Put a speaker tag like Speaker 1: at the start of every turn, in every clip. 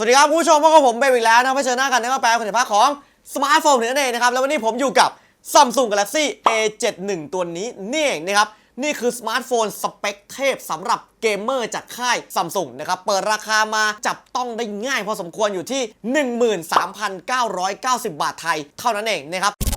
Speaker 1: สวัสดีครับคุณผู้ชมพบกับผมเบลอีกแล้วนะพิเจอหน้ากันในกระแปลคุณภาพของสมาร์ทโฟนนั่นเองนะครับ แล้ววันนี้ผมอยู่กับ Samsung Galaxy A71 ตัวนี้นี่เองนะครับ นี่คือสมาร์ทโฟนสเปคเทพสำหรับเกมเมอร์จากค่าย Samsung นะครับ เปิดราคามาจับต้องได้ง่ายพอสมควรอยู่ที่ 13,990 บาทไทยเท่านั้นเองนะครับ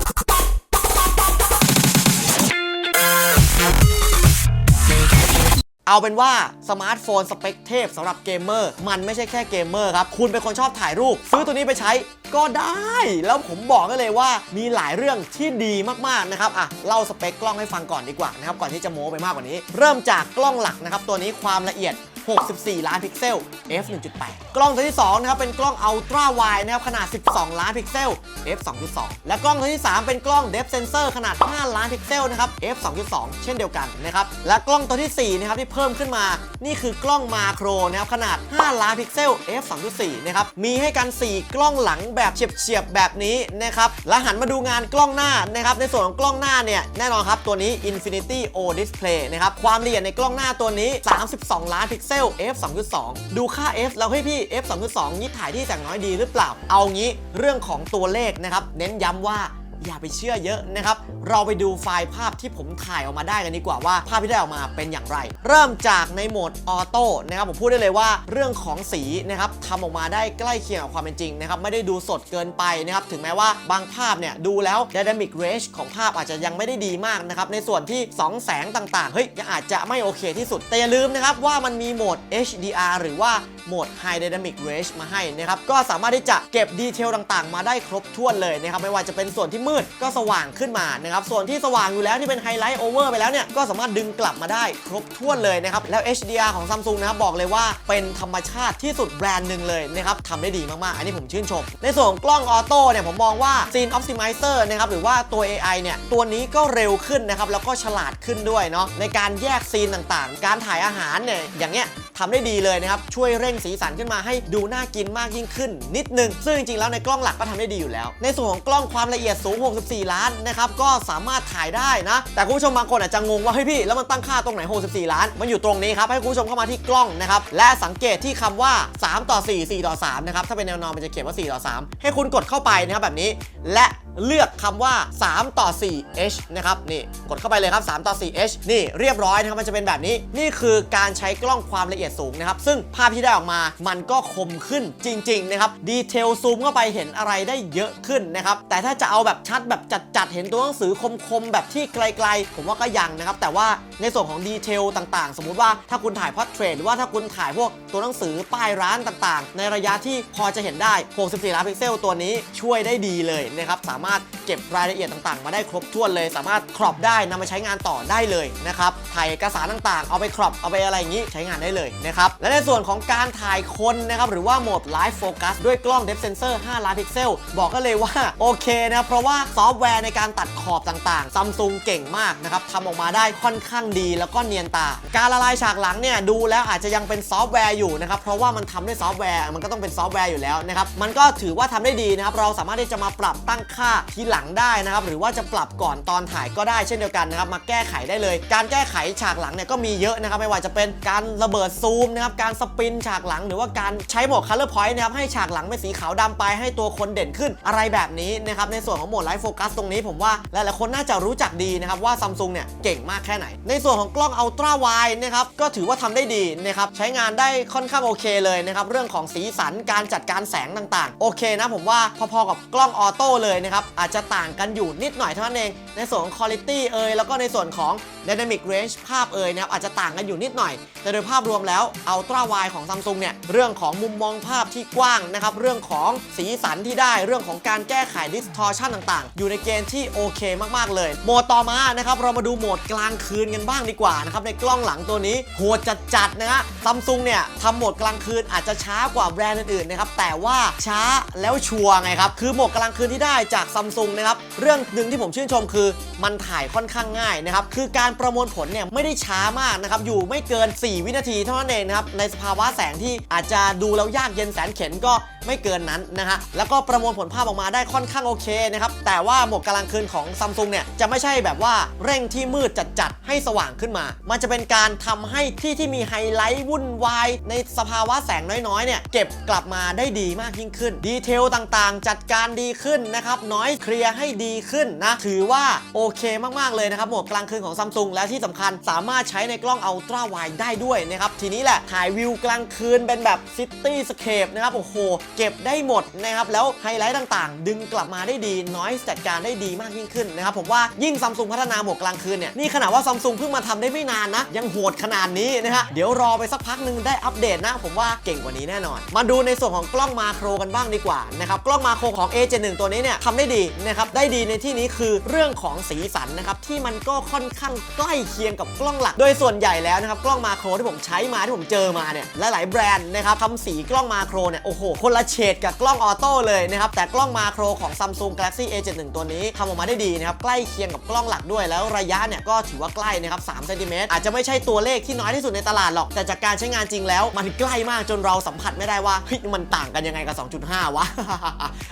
Speaker 1: เอาเป็นว่าสมาร์ทโฟนสเปคเทพสำหรับเกมเมอร์มันไม่ใช่แค่เกมเมอร์ครับ คุณเป็นคนชอบถ่ายรูป ซื้อตัวนี้ไปใช้ก็ได้ แล้วผมบอกได้เลยว่ามีหลายเรื่องที่ดีมากๆนะครับอะเล่าสเปคกล้องให้ฟังก่อนดีกว่านะครับก่อนที่จะโม้ไปมากกว่านี้ เริ่มจากกล้องหลักนะครับตัวนี้ความละเอียด 64 ล้านพิกเซล f 1.8 กล้องตัวที่ 2 นะครับ เป็นกล้องอัลตร้าไวนะครับ ขนาด 12 ล้านพิกเซล f 2.2 และกล้องตัวที่ 3 เป็นกล้อง depth sensor ขนาด 5 ล้านพิกเซล นะครับ f 2.2 เช่นเดียวกันนะครับ และกล้องตัวที่ 4 นะครับ ที่เพิ่มขึ้นมา นี่คือกล้องมาโครนะครับ ขนาด 5 ล้านพิกเซล f 2.4 นะครับ มีให้กัน 4 กล้องหลังแบบเฉียบๆ แบบนี้นะครับ และหันมาดูงานกล้องหน้านะครับ ในส่วนของกล้องหน้าเนี่ยแน่นอนครับตัวนี้ Infinity O Display นะครับ ความละเอียดในกล้องหน้าตัวนี้ 32 ล้านพิกเซล f 2.2 ดูค่า f แล้วเฮ้ยพี่ f 2.2นี่ถ่ายที่แสงน้อยดีหรือเปล่า เอางี้เรื่องของตัวเลขนะครับ เน้นย้ำว่า อย่าไปเชื่อเยอะนะครับ เราไปดูไฟล์ภาพที่ผมถ่ายออกมาได้กันดีกว่าว่าภาพที่ได้ออกมาเป็นอย่างไร เริ่มจากในโหมดออโต้นะครับผมพูดได้เลยว่าเรื่องของสีนะครับทำออกมาได้ใกล้เคียงกับความเป็นจริงนะครับไม่ได้ดูสดเกินไปนะครับถึงแม้ว่าบางภาพเนี่ยดูแล้ว Dynamic Range ของภาพอาจจะยังไม่ได้ดีมากนะครับในส่วนที่ 2 แสงต่างๆเฮ้ยยังอาจจะไม่โอเคที่สุด แต่อย่าลืมนะครับว่ามันมีโหมด HDR หรือว่าโหมด High Dynamic Range มาให้นะครับก็สามารถที่จะเก็บดีเทลต่างๆ มาได้ครบถ้วนเลยนะครับไม่ว่าจะเป็นส่วนที่มืดก็สว่างขึ้นมานะครับส่วนที่สว่างอยู่แล้วที่เป็นไฮไลท์โอเวอร์ไปแล้วเนี่ยก็สามารถดึงกลับมาได้ครบถ้วนเลยนะครับแล้ว HDR ของ Samsung นะครับบอกเลยว่าเป็นธรรมชาติที่สุดแบรนด์หนึ่งเลยนะครับทำได้ดีมากๆ อันนี้ผมชื่นชม ในส่วนกล้องออโต้เนี่ยผมมองว่า Scene Optimizer นะครับหรือว่าตัว AI เนี่ยตัวนี้ก็เร็วขึ้นนะครับแล้วก็ฉลาดขึ้นด้วยเนาะในการแยกซีนต่างๆ การถ่ายอาหารเนี่ยอย่างเงี้ย ทำได้ดีเลยนะครับ ช่วยเร่งสีสันขึ้นมาให้ดูน่ากินมากยิ่งขึ้น นิดนึง ซึ่งจริงๆ แล้วในกล้องหลักก็ทำได้ดีอยู่แล้ว ในส่วนของกล้องความละเอียดสูง 64 ล้านนะครับ ก็สามารถถ่ายได้นะ แต่คุณผู้ชมบางคนอาจจะงงว่าเฮ้ยพี่ แล้วมันตั้งค่าตรงไหน 64 ล้าน มันอยู่ตรงนี้ครับ ให้คุณผู้ชมเข้ามาที่กล้องนะครับ และสังเกตที่คำว่า 3 ต่อ 4 4 ต่อ 3 นะครับ ถ้าเป็นแนวนอนมันจะเขียนว่า 4 ต่อ 3 ให้คุณกดเข้าไปนะครับแบบนี้ และเลือกคำว่า 3 ต่อ 4 h นะครับ นี่กดเข้าไปเลยครับ 3 ต่อ 4 h นี่เรียบร้อยนะครับ มันจะเป็นแบบนี้ นี่คือการใช้กล้องความละเอียดสูงนะครับ ซึ่งภาพที่ได้ออกมา มันก็คมขึ้นจริง ๆ นะครับ ดีเทลซูมเข้าไปเห็นอะไรได้เยอะขึ้นนะครับ แต่ถ้าจะเอาแบบชัดแบบจัดๆ เห็นตัวหนังสือคมๆ แบบที่ไกล ๆ ผมว่าก็ยังนะครับ แต่ว่าในส่วนของดีเทลต่างๆ สมมุติว่าถ้าคุณถ่ายพอร์เทรตหรือว่าถ้าคุณถ่ายพวกตัวหนังสือป้ายร้านต่างๆ ในระยะที่พอจะเห็นได้ 64 ล้านพิกเซลตัวนี้ช่วยได้ดีเลยนะครับสามารถเก็บรายละเอียดต่างๆ มาได้ครบถ้วนเลย สามารถครอปได้นำมาใช้งานต่อได้เลยนะครับถ่ายเอกสารต่างๆ เอาไปครอปเอาไปอะไรอย่างนี้ใช้งานได้เลยนะครับและในส่วนของการถ่ายคนนะครับหรือว่าโหมด Live Focus ด้วยกล้อง Depth Sensor 5ล้านพิกเซลบอกกันเลยว่าโอเคนะเพราะว่าซอฟต์แวร์ในการตัดขอบต่างๆ Samsung เก่งมากนะครับทำออกมาได้ค่อนข้างดีแล้วก็เนียนตา การละลายฉากหลังเนี่ยดูแล้วอาจจะยังเป็นซอฟต์แวร์อยู่นะครับเพราะว่ามันทำด้วยซอฟต์แวร์มันก็ต้องเป็นซอฟต์แวร์อยู่แล้วนะครับมันก็ถือว่าทำได้ดีนะครับเราสามารถที่จะมาปรับตั้งค่าทีหลังได้นะครับหรือว่าจะปรับก่อนตอนถ่ายก็ได้เช่นเดียวกันนะครับมาแก้ไขได้เลย การแก้ไขฉากหลังเนี่ยก็มีเยอะนะครับไม่ว่าจะเป็นการระเบิดซูมนะครับการสปินฉากหลังหรือว่าการใช้โหมด color point นะครับให้ฉากหลังเป็นสีขาวดำไปให้ตัวคนเด่นขึ้นอะไรแบบนี้นะครับในส่วนของโหมดไลฟ์โฟกัสตรงนี้ผมว่าหลายๆคนน่าจะรู้จักดีนะครับว่าซัมซุงเนี่ยเก่งมากแค่ไหน ในส่วนของกล้องอัลตร้าไวนะครับก็ถือว่าทำได้ดีนะครับใช้งานได้ค่อนข้างโอเคเลยนะครับเรื่องของสีสันการจัดการแสงต่างๆ โอเคนะผมว่าพอๆกับกล้องออโต้เลยนะครับอาจจะต่างกันอยู่นิดหน่อยเท่านั้นเองในส่วนของคุณภาพเอยแล้วก็ในส่วนของ Dynamic Range ภาพเอยนะครับอาจจะต่างกันอยู่นิดหน่อย แต่โดยภาพรวมแล้ว Ultra Wide ของ Samsung เนี่ยเรื่องของมุมมองภาพที่กว้างนะครับเรื่องของสีสันที่ได้เรื่องของการแก้ไข distortion ต่างๆ อยู่ในเกณฑ์ที่โอเคมากๆเลย โหมดต่อมานะครับเรามาดูโหมดกลางคืนกันบ้างดีกว่านะครับในกล้องหลังตัวนี้โหดจัดๆนะฮะ Samsung เนี่ยทำโหมดกลางคืนอาจจะช้ากว่าแบรนด์อื่นๆนะครับแต่ว่าช้าแล้วชัวร์ไงครับคือโหมดกลางคืนที่ได้จาก Samsung นะครับเรื่องหนึ่งที่ผมชื่นชมคือมันถ่ายค่อนข้างง่ายนะครับคือการการประมวลผลเนี่ยไม่ได้ช้ามากนะครับอยู่ไม่เกิน 4 วินาทีเท่านั้นเองนะครับในสภาวะแสงที่อาจจะดูแล้วยากเย็นแสนเข็นก็ไม่เกินนั้นนะฮะแล้วก็ประมวลผลภาพออกมาได้ค่อนข้างโอเคนะครับแต่ว่าโหมดกลางคืนของซัมซุงเนี่ยจะไม่ใช่แบบว่าเร่งที่มืดจัดๆให้สว่างขึ้นมา มันจะเป็นการทำให้ที่ที่มีไฮไลท์วุ่นวายในสภาวะแสงน้อยๆเนี่ยเก็บกลับมาได้ดีมากยิ่งขึ้น ดีเทลต่างๆ จัดการดีขึ้นนะครับน้อยเคลียร์ให้ดีขึ้นนะถือว่าโอเคมากๆเลยนะครับโหมดกลางคืนของซัมซุงและที่สำคัญสามารถใช้ในกล้องอัลตร้าไวด์ได้ด้วยนะครับ ทีนี้แหละถ่ายวิวกลางคืนเป็นแบบซิตี้สเคปนะครับ โอ้โห เก็บได้หมดนะครับ แล้วไฮไลท์ต่างๆ ดึงกลับมาได้ดีน้อยจัดการได้ดีมากยิ่งขึ้นนะครับ ผมว่ายิ่งซัมซุงพัฒนาหมดกกลางคืนเนี่ย นี่ขนาดว่าซัมซุงเพิ่งมาทำได้ไม่นานนะ ยังโหดขนาดนี้นะฮะเดี๋ยวรอไปสักพักหนึ่งได้อัปเดตนะ ผมว่าเก่งกว่านี้แน่นอน มาดูในส่วนของกล้องมาโครกันบ้างดีกว่านะครับกล้องมาโครของ A71 ตัวนี้เนี่ยทำได้ดีนะครับได้ดีในที่นี้คือเรื่องของสีสันนะครับที่มันก็ค่อนข้างใกล้เคียงกับกล้องหลัก โดยส่วนใหญ่แล้วนะครับกล้องมาโครที่ผมใช้มาที่ผมเจอมาเนี่ยหลายๆแบรนด์นะครับทำสีกล้องมาโครเนี่ยโอ้โหคนละเฉดกับกล้องออโต้เลยนะครับแต่กล้องมาโครของ Samsung Galaxy A71 ตัวนี้ทำออกมาได้ดีนะครับใกล้เคียงกับกล้องหลักด้วยแล้วระยะเนี่ยก็ถือว่าใกล้นะครับ3เซนติเมตรอาจจะไม่ใช่ตัวเลขที่น้อยที่สุดในตลาดหรอก แต่จากการใช้งานจริงแล้ว มันใกล้มากจนเราสัมผัสไม่ได้ว่ามันต่างกันยังไงกับ 2.5 วะ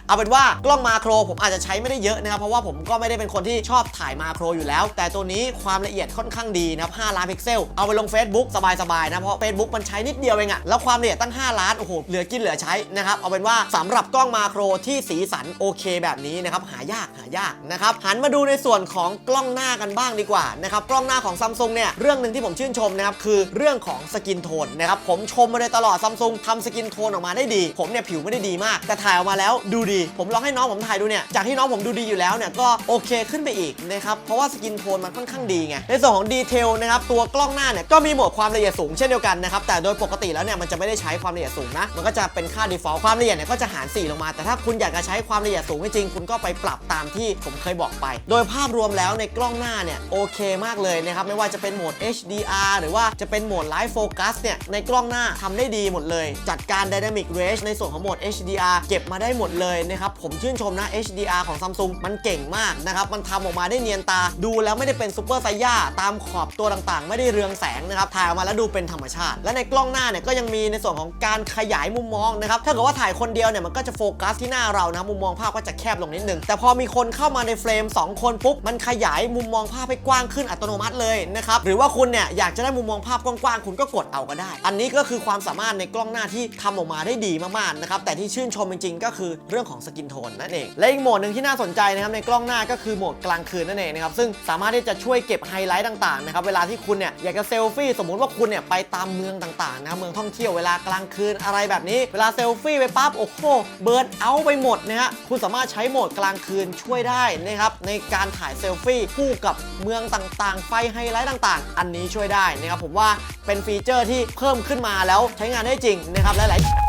Speaker 1: เอาเป็นว่ากล้องมาโครผมอาจจะใช้ไม่ได้เยอะนะครับเพราะว่าผมก็ไม่ได้เป็นคนที่ชอบถ่ายมาโครอยู่แล้ว แต่ตัวนี้ความละละเอียดค่อนข้างดีนะครับ5ล้านพิกเซล เอาไปลง Facebook สบายๆนะ เพราะ Facebook มันใช้นิดเดียวเองอะแล้วความละเอียดตั้ง 5 ล้าน โอ้โห เหลือกินเหลือใช้นะครับ เอาเป็นว่าสำหรับกล้องมาโครที่สีสันโอเคแบบนี้นะครับ หายากหายากนะครับ หันมาดูในส่วนของกล้องหน้ากันบ้างดีกว่านะครับ กล้องหน้าของซัมซุงเนี่ย เรื่องหนึ่งที่ผมชื่นชมนะครับ คือเรื่องของสกินโทนนะครับ ผมชมมาโดยตลอดซัมซุงทำสกินโทนออกมาได้ดี ผมเนี่ยผิวไม่ได้ดีมาก แต่ถ่ายออกมาแล้วดูดี ผมลองให้น้องผมถ่ายดูเนี่ย จากที่น้องผมดูดีอยู่แล้วเนี่ยก็โอเคขึ้นไปอีกนะครับ เพราะว่าสกินโทนมันค่อนข้างดีไงในส่วนของดีเทลนะครับตัวกล้องหน้าเนี่ยก็มีโหมดความละเอียดสูงเช่นเดียวกันนะครับแต่โดยปกติแล้วเนี่ยมันจะไม่ได้ใช้ความละเอียดสูงนะมันก็จะเป็นค่า default ความละเอียดเนี่ยก็จะหาร 4 ลงมา แต่ถ้าคุณอยากจะใช้ความละเอียดสูงจริงคุณก็ไปปรับตามที่ผมเคยบอกไป โดยภาพรวมแล้วในกล้องหน้าเนี่ยโอเคมากเลยนะครับไม่ว่าจะเป็นโหมด HDR หรือว่าจะเป็นโหมด Live Focus เนี่ยในกล้องหน้าทำได้ดีหมดเลย จัดการ Dynamic Range ในส่วนของโหมด HDR เก็บมาได้หมดเลยนะครับผมชื่นชมนะ HDR ของ Samsung มันเก่งมากนะครับมันทำออกมาได้เนียนตาดูแล้วไม่ได้เป็นซูเปอร์ไซย่าตามขอบตัวต่างๆ ไม่ได้เรืองแสงนะครับถ่ายออกมาแล้วดูเป็นธรรมชาติ และในกล้องหน้าเนี่ยก็ยังมีในส่วนของการขยายมุมมองนะครับถ้าเกิดว่าถ่ายคนเดียวเนี่ยมันก็จะโฟกัสที่หน้าเรานะมุมมองภาพก็จะแคบลงนิดนึงแต่พอมีคนเข้ามาในเฟรม 2 คนปุ๊บมันขยายมุมมองภาพให้กว้างขึ้นอัตโนมัติเลยนะครับหรือว่าคุณเนี่ยอยากจะได้มุมมองภาพกว้างๆคุณก็กดเอาก็ได้ อันนี้ก็คือความสามารถในกล้องหน้าที่ทำออกมาได้ดีมากๆนะครับแต่ที่ชื่นชมจริงๆ ก็คือเรื่องของสกินโทนนั่นเองและอีกโหมดหนึ่งที่น่าสนใจนะครับในกล้องหน้าก็คือโหมดกลางคืนนั่นเองนะครับซึ่งสามารถที่จะช่วยเก็บไฮไลท์ต่างๆนะครับเวลาที่คุณเนี่ยอยากจะเซลฟี่สมมุติว่าคุณเนี่ยไปตามเมืองต่างๆนะครับเมืองท่องเที่ยวเวลากลางคืนอะไรแบบนี้ เวลาเซลฟี่ไปปั๊บโอ้โหเบิร์นเอาไปหมดนะฮะคุณสามารถใช้โหมดกลางคืนช่วยได้นะครับในการถ่ายเซลฟี่คู่กับเมืองต่างๆ ไฟไฮไลท์ต่างๆ อันนี้ช่วยได้นะครับผมว่าเป็นฟีเจอร์ที่เพิ่มขึ้นมาแล้วใช้งานได้จริงนะครับหลายๆ